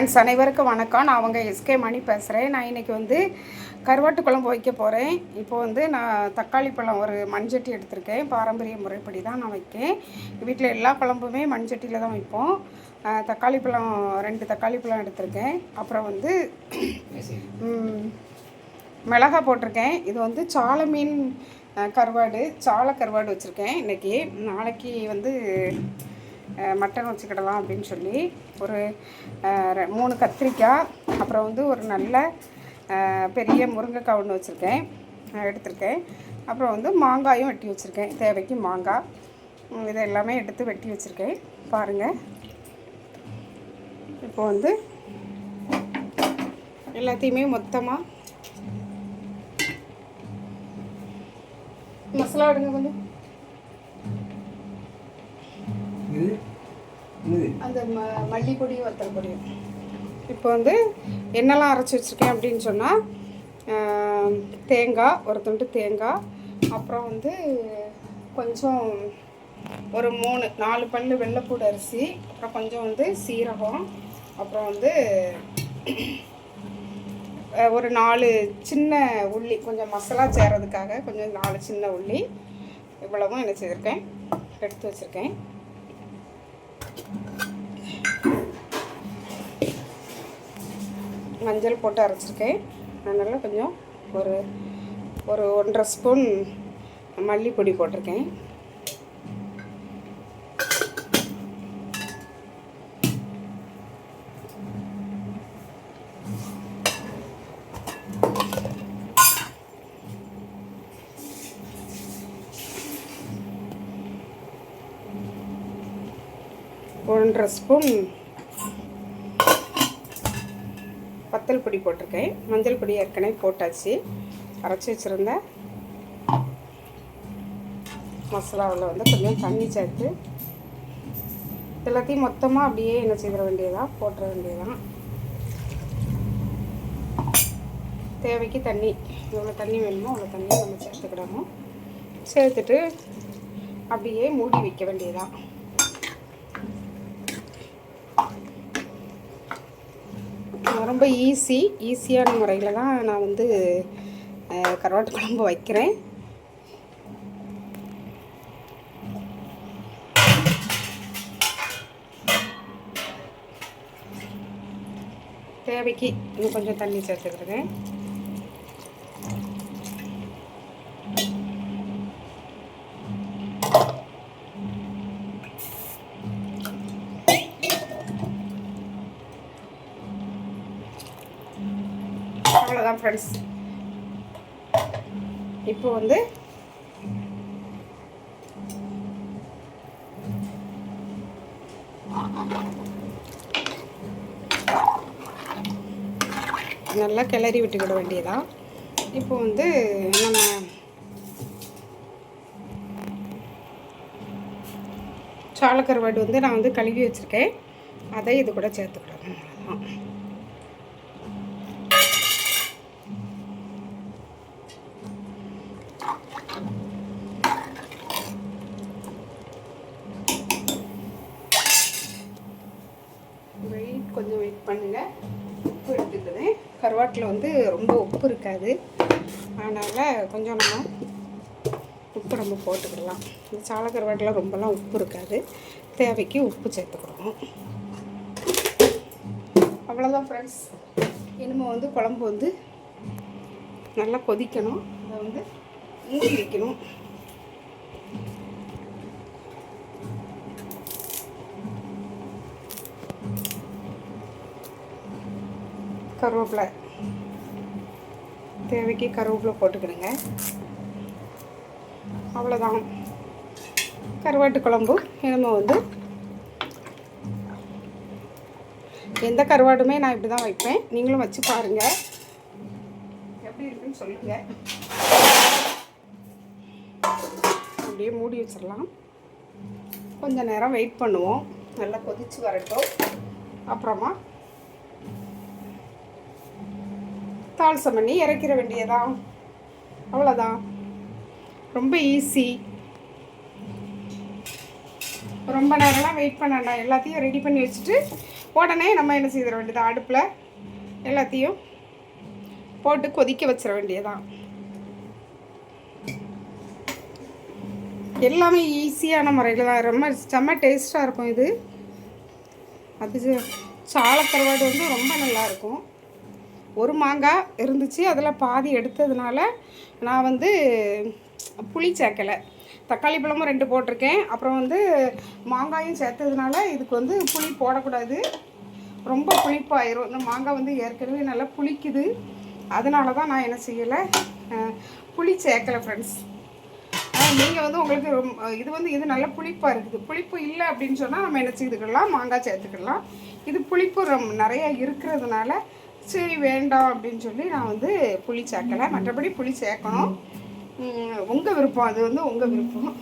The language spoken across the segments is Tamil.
ஃப்ரெண்ட்ஸ் அனைவருக்கும் வணக்கம். நான் அவங்க எஸ்கே மணி பேசுகிறேன் நான் இன்றைக்கி வந்து கருவாட்டு குழம்பு வைக்க போகிறேன் இப்போ வந்து நான் தக்காளி பழம் ஒரு மண்சட்டி எடுத்திருக்கேன். பாரம்பரிய முறைப்படி தான் நான் வைக்கேன். வீட்டில் எல்லா குழம்புமே மண்சட்டியில் தான் வைப்போம். தக்காளி பழம் ரெண்டு தக்காளி பழம் எடுத்திருக்கேன். அப்புறம் வந்து மிளகா போட்டிருக்கேன். இது வந்து சால மீன் கருவாடு சால கருவாடு வச்சுருக்கேன் இன்றைக்கி நாளைக்கு வந்து மட்டன் வச்சுக்கிடலாம் அப்படின்னு சொல்லி ஒரு மூணு கத்திரிக்காய் அப்புறம் வந்து ஒரு நல்ல பெரிய முருங்கைக்காய் ஒன்று வச்சுருக்கேன். எடுத்திருக்கேன். அப்புறம் வந்து மாங்காயும் வெட்டி வச்சுருக்கேன். தேவைக்கு மாங்காய். இதை எல்லாமே எடுத்து வெட்டி வச்சுருக்கேன். பாருங்கள் இப்போ வந்து எல்லாத்தையுமே மொத்தமாக மசாலா எடுங்க கொஞ்சம். இது அந்த ம மல்லிப்பொடி வத்தல் பொடி இப்போ வந்து என்னெல்லாம் அரைச்சி வச்சுருக்கேன் அப்படின்னு சொன்னால் தேங்காய் ஒரு துண்டு தேங்காய் அப்புறம் வந்து கொஞ்சம் ஒரு மூணு நாலு பல்லு வெள்ளைப்பூடு அரிசி அப்புறம் கொஞ்சம் வந்து சீரகம் அப்புறம் வந்து ஒரு நாலு சின்ன உள்ளி கொஞ்சம் மசாலா சேர்றதுக்காக கொஞ்சம் நாலு சின்ன உள்ளி இவ்வளவும் என்ன செய்திருக்கேன் எடுத்து வச்சுருக்கேன். மஞ்சள் போட்டு அரைச்சிருக்கேன். அதனால் கொஞ்சம் ஒரு ஒரு ஒன்றரை ஸ்பூன் மல்லிப்பொடி போட்டிருக்கேன். ஒன்றரை ஸ்பூன் வத்தல் பொடி போட்டிருக்கேன். மஞ்சள் பொடி ஏற்கனவே போட்டாச்சு. அரைச்சி வச்சுருந்த மசாலாவில் வந்து கொஞ்சம் தண்ணி சேர்த்து எல்லாத்தையும் மொத்தமாக அப்படியே என்ன செய்திட வேண்டியதான் போட்டுற வேண்டியதான் தேவைக்கு தண்ணி. எவ்வளோ தண்ணி வேணுமோ அவ்வளோ தண்ணியை நம்ம சேர்த்துக்கிடணும். சேர்த்துட்டு அப்படியே மூடி வைக்க வேண்டியதான் ரொம்ப ஈஸி ஈஸியான முறையில் தான் நான் வந்து கருவாட்டு குழம்பு வைக்கிறேன். தேவைக்கு இன்னும் கொஞ்சம் தண்ணி சேர்த்துக்கிறேன் ஃப்ரெண்ட்ஸ் இப்போ வந்து நல்லா கிளறி விட்டுக்கிட வேண்டியதான் இப்போ வந்து நம்ம சாலக்கருவாடு வந்து நான் வந்து கழுவி வச்சுருக்கேன். அதை இது கூட சேர்த்துக்கிடணும் அவ்வளோதான் வெயிட் கொஞ்சம் வெயிட் பண்ணுங்கள் உப்பு எடுத்துக்கிறேன் கருவாட்டில் வந்து ரொம்ப உப்பு இருக்காது. அதனால் கொஞ்சம் நம்ம உப்பு நம்ம போட்டுக்கிடலாம். இந்த சால கருவாட்டில் ரொம்பலாம் உப்பு இருக்காது. தேவைக்கு உப்பு சேர்த்துக்கிடணும் அவ்வளோதான் ஃப்ரெண்ட்ஸ் இனிமேல் வந்து குழம்பு வந்து நல்லா கொதிக்கணும். அதை வந்து மூடி வைக்கணும். கருவேப்பிலை. தேவைக்கு கருவேப்பிலை போட்டுக்கிடுங்க. அவ்வளோதான் கருவாட்டு குழம்பு. இனிமே வந்து எந்த கருவாடுமே நான் இப்படி தான் வைப்பேன். நீங்களும் வச்சு பாருங்கள் எப்படி இருக்குன்னு சொல்லுங்கள் அப்படியே மூடி வச்சிடலாம். கொஞ்சம் நேரம் வெயிட் பண்ணுவோம். நல்லா கொதிச்சு வரட்டும். அப்புறமா தாளசம் பண்ணி இறக்கிற வேண்டியதான் அவ்வளோதான் ரொம்ப ஈஸி ரொம்ப நேரம்லாம் வெயிட் பண்ண எல்லாத்தையும் ரெடி பண்ணி வச்சுட்டு உடனே நம்ம என்ன செய்திட வேண்டியது? அடுப்பில் எல்லாத்தையும் போட்டு கொதிக்க வச்சிட வேண்டியதான் எல்லாமே ஈஸியான முறையில் தான். ரொம்ப செம்ம டேஸ்ட்டாக இருக்கும் இது. அது சாலக்கருவாடு வந்து ரொம்ப நல்லாயிருக்கும் ஒரு மாங்காய் இருந்துச்சு அதில் பாதி எடுத்ததுனால நான் வந்து புளி சேர்க்கலை. தக்காளி பழமும் ரெண்டு போட்டிருக்கேன். அப்புறம் வந்து மாங்காயும் சேர்த்ததுனால இதுக்கு வந்து புளி போடக்கூடாது. ரொம்ப புளிப்பாயிரும். இந்த மாங்காய் வந்து ஏற்கனவே நல்லா புளிக்குது. அதனால தான் நான் என்ன செய்யலை புளி சேர்க்கலை ஃப்ரெண்ட்ஸ் நீங்கள் வந்து உங்களுக்கு ரொம்ப இது வந்து இது நல்ல புளிப்பாக இருக்குது. புளிப்பு இல்லை அப்படின்னு சொன்னால் நம்ம என்ன செய்துக்கலாம் மாங்காய் சேர்த்துக்கலாம். இது புளிப்பு ரொம்ப நிறையா இருக்கிறதுனால சரி வேண்டாம் அப்படின்னு சொல்லி நான் வந்து புளி சேர்க்கலை. மற்றபடி புளி சேர்க்கணும். உங்கள் விருப்பம். அது வந்து உங்கள் விருப்பம்.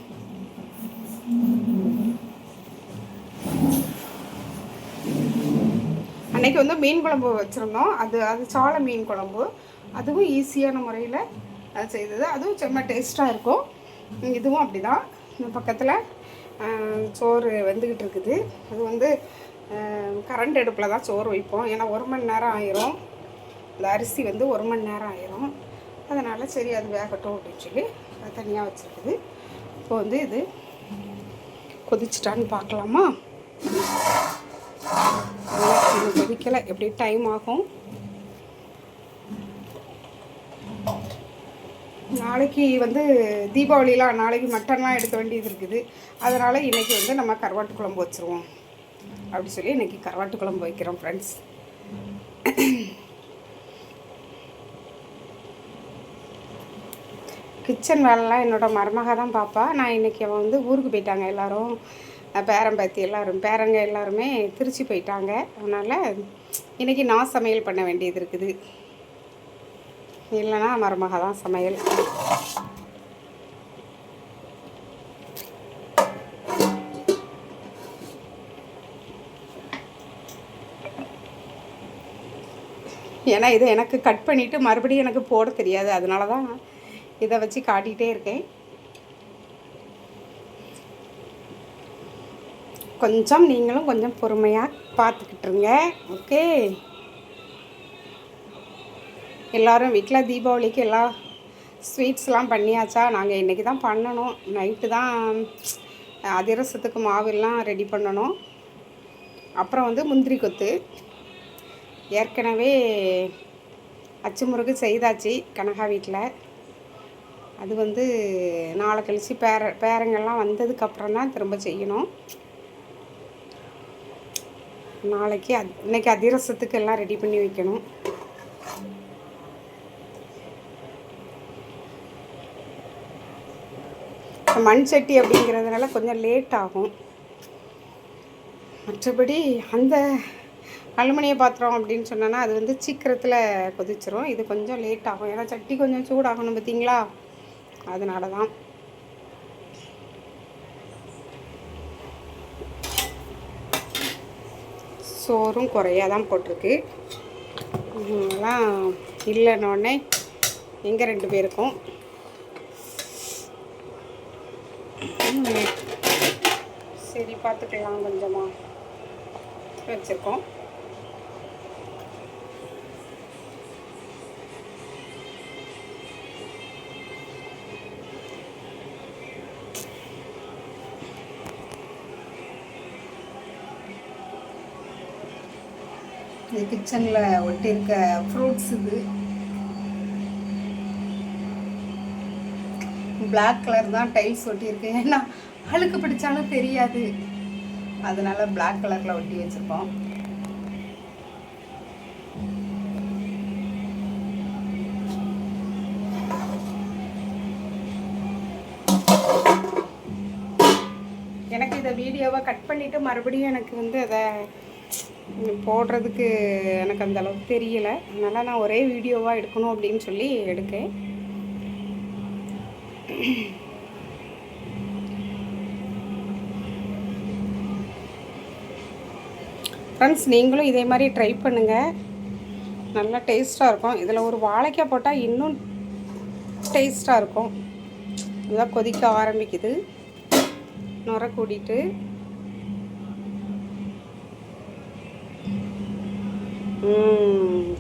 அன்னைக்கு வந்து மீன் குழம்பு வச்சுருந்தோம். அது அது சாலை மீன் குழம்பு. அதுவும் ஈஸியான முறையில் அது செய்தது. அதுவும் செம்ம டேஸ்ட்டாக இருக்கும். இதுவும் அப்படி தான் இந்த பக்கத்தில் சோறு வந்துக்கிட்டு இருக்குது. அது வந்து கரண்ட் அடுப்பில் தான் சோறு வைப்போம். ஏன்னா ஒரு மணி நேரம் ஆயிரும். இந்த அரிசி வந்து ஒரு மணி நேரம் ஆயிரும். அதனால் சரி அது வேகட்டும் அப்படின்னு சொல்லி அது தனியாக வச்சுருக்குது. இப்போ வந்து இது கொதிச்சிட்டான்னு பார்க்கலாமா? இது கொதிக்கலை. எப்படி டைம் ஆகும். நாளைக்கு வந்து தீபாவளிலாம் நாளைக்கு மட்டன்லாம் எடுக்க வேண்டியது இருக்குது. அதனால் இன்றைக்கி வந்து நம்ம கருவாட்டு குழம்பு வச்சுருவோம். அப்படி சொல்லி இன்றைக்கி கருவாட்டு குழம்பு வைக்கிறோம் ஃப்ரெண்ட்ஸ் கிச்சன் வேலைலாம் என்னோடய மருமக தான் பாப்பா. நான் இன்றைக்கி அவன் வந்து ஊருக்கு போயிட்டாங்க எல்லாரும். பேரம்பத்தி எல்லோரும் எல்லாரும் பேரங்க எல்லாருமே திருச்சி போயிட்டாங்க. அதனால் இன்றைக்கி நான் சமையல் பண்ண வேண்டியது இருக்குது. இல்லைன்னா மருமக தான் சமையல். ஏன்னா இதை எனக்கு கட் பண்ணிவிட்டு மறுபடியும் எனக்கு போட தெரியாது. அதனால தான் இதை வச்சு காட்டிகிட்டே இருக்கேன். கொஞ்சம் நீங்களும் கொஞ்சம் பொறுமையாக பார்த்துக்கிட்டுருங்க ஓகே? எல்லோரும் வீட்டில் தீபாவளிக்கு எல்லா ஸ்வீட்ஸ்லாம் பண்ணியாச்சா? நாங்கள் இன்றைக்கி தான் பண்ணணும். நைட்டு தான் அதிரசத்துக்கு மாவெல்லாம் ரெடி பண்ணணும். அப்புறம் வந்து முந்திரி கொத்து. ஏற்கனவே அச்சு முறுக்கு செய்தாச்சு கனகா வீட்டில் அது வந்து நாளை கழித்து பேர பேரங்கள்லாம் வந்ததுக்கப்புறம் தான் திரும்ப செய்யணும். நாளைக்கு அத் இன்றைக்கி அதிரசத்துக்கு எல்லாம் ரெடி பண்ணி வைக்கணும். மண் சட்டி அப்படிங்கிறதுனால கொஞ்சம் லேட் ஆகும். மற்றபடி அந்த அலுமினிய பாத்திரம் அப்படின்னு சொன்னோன்னா அது வந்து சீக்கிரத்தில் கொதிச்சிரும். இது கொஞ்சம் லேட் ஆகும். ஏன்னா சட்டி கொஞ்சம் சூடாகணும் பார்த்தீங்களா அதனால தான் சோறும் குறையாக தான் போட்டிருக்கு. இதெல்லாம் இல்லைன்னொடனே எங்கள் ரெண்டு பேருக்கும்? சரி பார்த்துக்கலாம் கொஞ்சமாக வச்சுருக்கோம். இது கிச்சனில் ஒட்டியிருக்க ஃப்ரூட்ஸ் இது. பிளாக் கலர் தான் டைல்ஸ் ஒட்டியிருக்கு. ஏன்னா அழுக்கு பிடிச்சாலும் தெரியாது. அதனால பிளாக் கலரில் ஒட்டி வச்சுருக்கோம். எனக்கு இதை வீடியோவை கட் பண்ணிவிட்டு மறுபடியும் எனக்கு வந்து அதை போடுறதுக்கு எனக்கு அந்த அளவுக்கு தெரியல. அதனால் நான் ஒரே வீடியோவாக எடுக்கணும் அப்படின்னு சொல்லி எடுக்கேன் ஃப்ரெண்ட்ஸ் நீங்களும் இதே மாதிரி ட்ரை பண்ணுங்கள் நல்லா டேஸ்ட்டாக இருக்கும். இதில் ஒரு வாழைக்காய் போட்டால் இன்னும் டேஸ்ட்டாக இருக்கும். இதெல்லாம் கொதிக்க ஆரம்பிக்குது. நுர கூடிட்டு.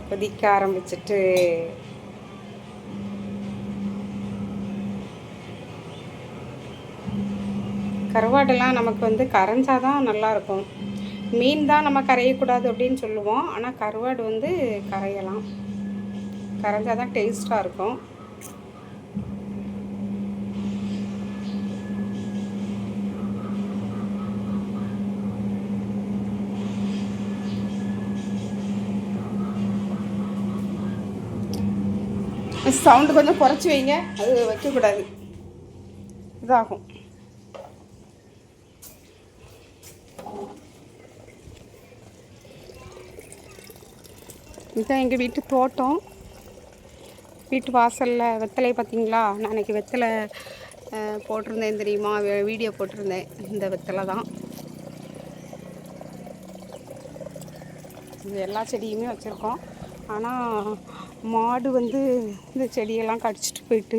கொதிக்க ஆரம்பிச்சிட்டு. கருவாடெல்லாம் நமக்கு வந்து கரைஞ்சாதான் நல்லா இருக்கும் மீன் தான் நம்ம கரையக்கூடாது அப்படின்னு சொல்லுவோம். ஆனால் கருவாடு வந்து கரையலாம். கரைஞ்சாதான் டேஸ்ட்டாக இருக்கும். சவுண்டு கொஞ்சம் குறைச்சி வைங்க. அது வைக்கக்கூடாது. இதாகும். இதுதான் எங்கள் வீட்டு தோட்டம். வீட்டு வாசலில் வெத்தலை பார்த்தீங்களா நான் அன்றைக்கி வெத்தலை போட்டிருந்தேன் தெரியுமா? வீடியோ போட்டிருந்தேன். இந்த வெத்தலை தான். இது எல்லா செடியுமே வச்சுருக்கோம். ஆனால் மாடு வந்து இந்த செடியெல்லாம் கடிச்சிட்டு போயிட்டு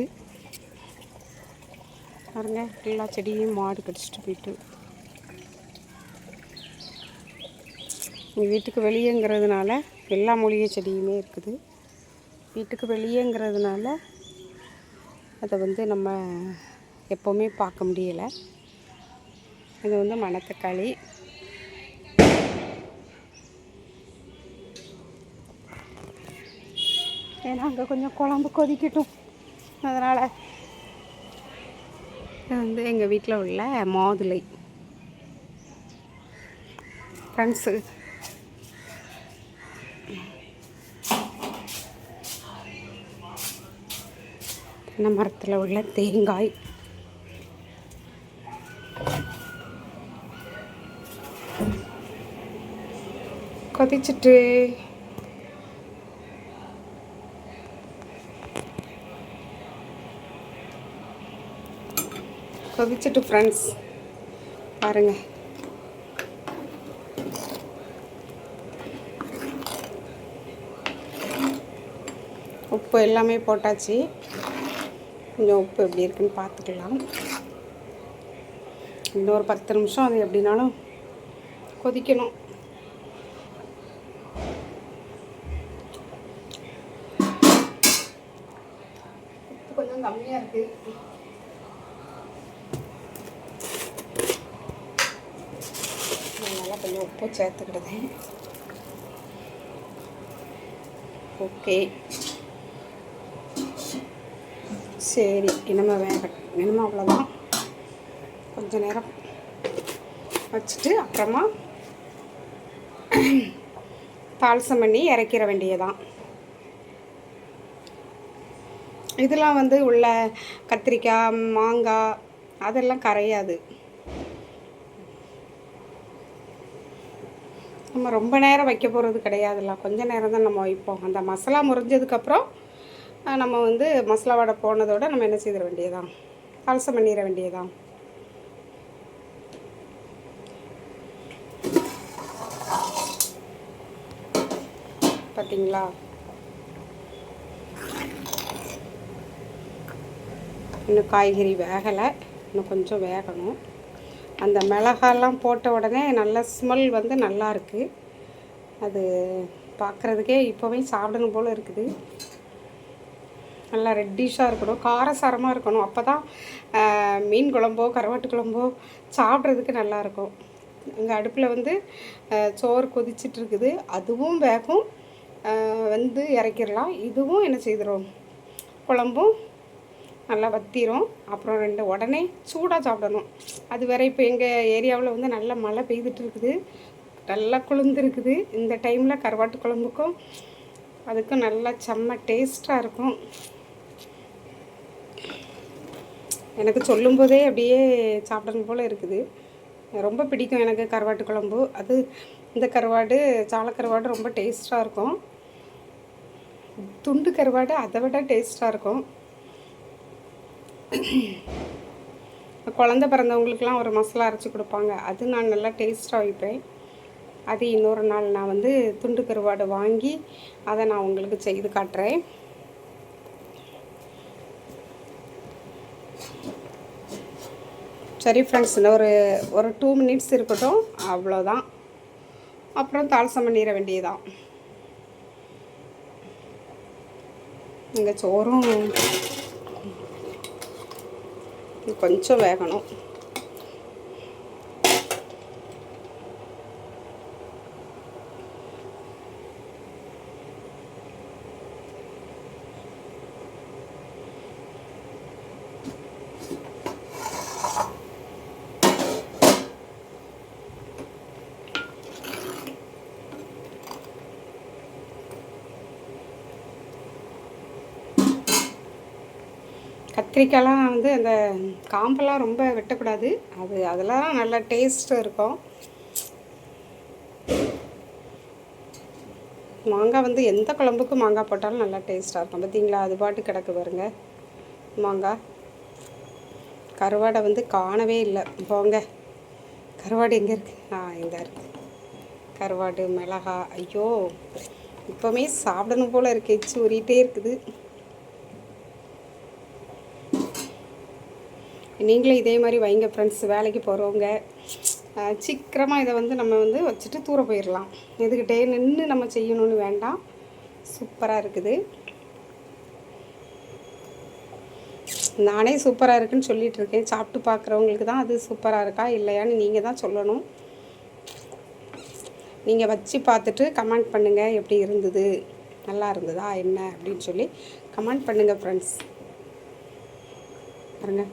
பாருங்க எல்லா செடியும் மாடு கடிச்சிட்டு போயிட்டு. எங்கள் வீட்டுக்கு வெளியேங்கிறதுனால எல்லா மூலிகை செடியுமே இருக்குது. வீட்டுக்கு வெளியேங்கிறதுனால அதை வந்து நம்ம எப்போவுமே பார்க்க முடியலை. இது வந்து மணத்தக்காளி. ஏன்னா அங்கே கொஞ்சம் குழம்பு கொதிக்கட்டும். அதனால் இது வந்து எங்கள் வீட்டில் உள்ள மாதுளை. ஃப்ரெண்ட்ஸு தென்னை மரத்தில் உள்ள தேங்காய். கொதிச்சிட்டு கொதிச்சிட்டு ஃப்ரெண்ட்ஸ் பாருங்க. உப்பு எல்லாமே போட்டாச்சு. கொஞ்சம் உப்பு எப்படி இருக்குன்னு பார்த்துக்கலாம். இன்னொரு பத்து நிமிஷம் அது எப்படினாலும் கொதிக்கணும் உப்பு கொஞ்சம் கம்மியாக இருக்குது அதனால் சேர்த்துக்கிடுது. ஓகே. சரி இனிமே வேக இனிமே அவ்வளோதான் கொஞ்ச நேரம் வச்சுட்டு அப்புறமா தாளசம் பண்ணி இறக்கிற வேண்டியதான் இதெல்லாம் வந்து உள்ள கத்திரிக்காய் மாங்காய் அதெல்லாம் கரையாது. நம்ம ரொம்ப நேரம் வைக்க போகிறது கிடையாதுல்ல. கொஞ்சம் நேரம் தான் நம்ம வைப்போம். அந்த மசாலா முறிஞ்சதுக்கப்புறம் நம்ம வந்து மசாலா வடை போனதோட நம்ம என்ன செய்திட வேண்டியதான் அலசம் பண்ணிட வேண்டியதான் பார்த்தீங்களா இன்னும் காய்கறி வேகலை. இன்னும் கொஞ்சம் வேகணும். அந்த மிளகாலாம் போட்ட உடனே நல்ல ஸ்மெல் வந்து நல்லாயிருக்கு அது பார்க்குறதுக்கே இப்போவே சாப்பிடணும் போல் இருக்குது. நல்லா ரெட்டிஷாக இருக்கணும். காரசாரமாக இருக்கணும். அப்போ தான் மீன் குழம்போ கருவாட்டு குழம்போ சாப்பிட்றதுக்கு நல்லாயிருக்கும் எங்கள் அடுப்பில் வந்து சோறு கொதிச்சிட்ருக்குது அதுவும் வேகும். வந்து இறக்கிடலாம். இதுவும் என்ன செய்திரும்? குழம்பும் நல்லா வத்திரும். அப்புறம் ரெண்டு உடனே சூடாக சாப்பிடணும். அது வேற இப்போ எங்கள் ஏரியாவில் வந்து நல்ல மழை பெய்துட்டு இருக்குது. நல்லா குளிர்ந்துருக்குது. இந்த டைமில் கருவாட்டு குழம்புக்கும் அதுக்கும் நல்லா செம்ம டேஸ்ட்டாக இருக்கும். எனக்கு சொல்லும்போதே அப்படியே சாப்பிடணும் போல் இருக்குது. ரொம்ப பிடிக்கும் எனக்கு கருவாட்டு குழம்பு. அது இந்த கருவாடு சாலக்கருவாடு ரொம்ப டேஸ்ட்டாக இருக்கும். துண்டு கருவாடு அதை விட டேஸ்ட்டாக இருக்கும். குழந்த பிறந்தவங்களுக்கெலாம் ஒரு மசாலா அரைச்சி கொடுப்பாங்க. அது நான் நல்லா டேஸ்ட்டாக வைப்பேன். அது இன்னொரு நாள் நான் வந்து துண்டு கருவாடு வாங்கி அதை நான் உங்களுக்கு செய்து காட்டுறேன். சரி ஃப்ரெண்ட்ஸ் இன்னும் ஒரு ஒரு டூ மினிட்ஸ் இருக்கட்டும். அவ்வளோதான். அப்புறம் தால்சம் பண்ணிட வேண்டியதுதான். இங்கே சோறும் கொஞ்சம் வேகணும். கத்திரிக்காய்லாம் வந்து அந்த காம்பெல்லாம் ரொம்ப வெட்டக்கூடாது. அது அதெல்லாம் நல்ல டேஸ்ட் இருக்கும். மாங்காய் வந்து எந்த குழம்புக்கும் மாங்காய் போட்டாலும் நல்லா டேஸ்ட்டாக இருக்கும். பார்த்தீங்களா அது பாட்டு கிடக்கு பாருங்க. மாங்காய். கருவாடை வந்து காணவே இல்லை. போங்க. கருவாடு எங்கே இருக்குது ஆ இந்த இருக்குது கருவாடு மிளகா ஐயோ! இப்போவுமே சாப்பிடணும் போல் இருக்கு. எச்சு ஊறிட்டே இருக்குது. நீங்களும் இதே மாதிரி வைங்க ஃப்ரெண்ட்ஸ் வேலைக்கு போகிறவங்க சீக்கிரமாக இதை வந்து நம்ம வந்து வச்சுட்டு தூர போயிடலாம் எதுக்கிட்டே நின்று நம்ம செய்யணும்னு வேண்டாம். சூப்பராக இருக்குது. நானே சூப்பராக இருக்குன்னு சொல்லிட்டு இருக்கேன். சாப்பிட்டு பார்க்குறவங்களுக்கு தான் அது சூப்பராக இருக்கா இல்லையான்னு நீங்கள் தான் சொல்லணும். நீங்கள் வச்சு பார்த்துட்டு கமெண்ட் பண்ணுங்கள் எப்படி இருந்தது? நல்லா இருந்ததா என்ன? அப்படின்னு சொல்லி கமெண்ட் பண்ணுங்கள் ஃப்ரெண்ட்ஸ் பாருங்கள்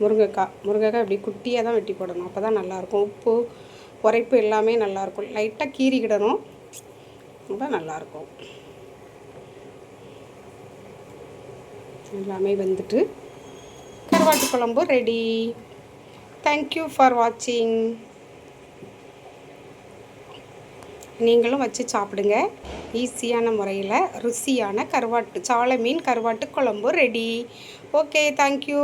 முருங்கைக்காய். முருங்கைக்காய் இப்படி குட்டியாக தான் வெட்டி போடணும். அப்போ தான் நல்லாயிருக்கும். உப்பு உரைப்பு எல்லாமே நல்லாயிருக்கும். லைட்டாக கீறிக்கிடணும். அப்போ நல்லாயிருக்கும். எல்லாமே வந்துட்டு கருவாட்டு குழம்பு ரெடி தேங்க்யூ ஃபார் வாட்சிங் நீங்களும் வச்சு சாப்பிடுங்க. ஈஸியான முறையில் ருசியான கருவாட்டு சாலை மீன் கருவாட்டு குழம்பு ரெடி ஓகே தேங்க்யூ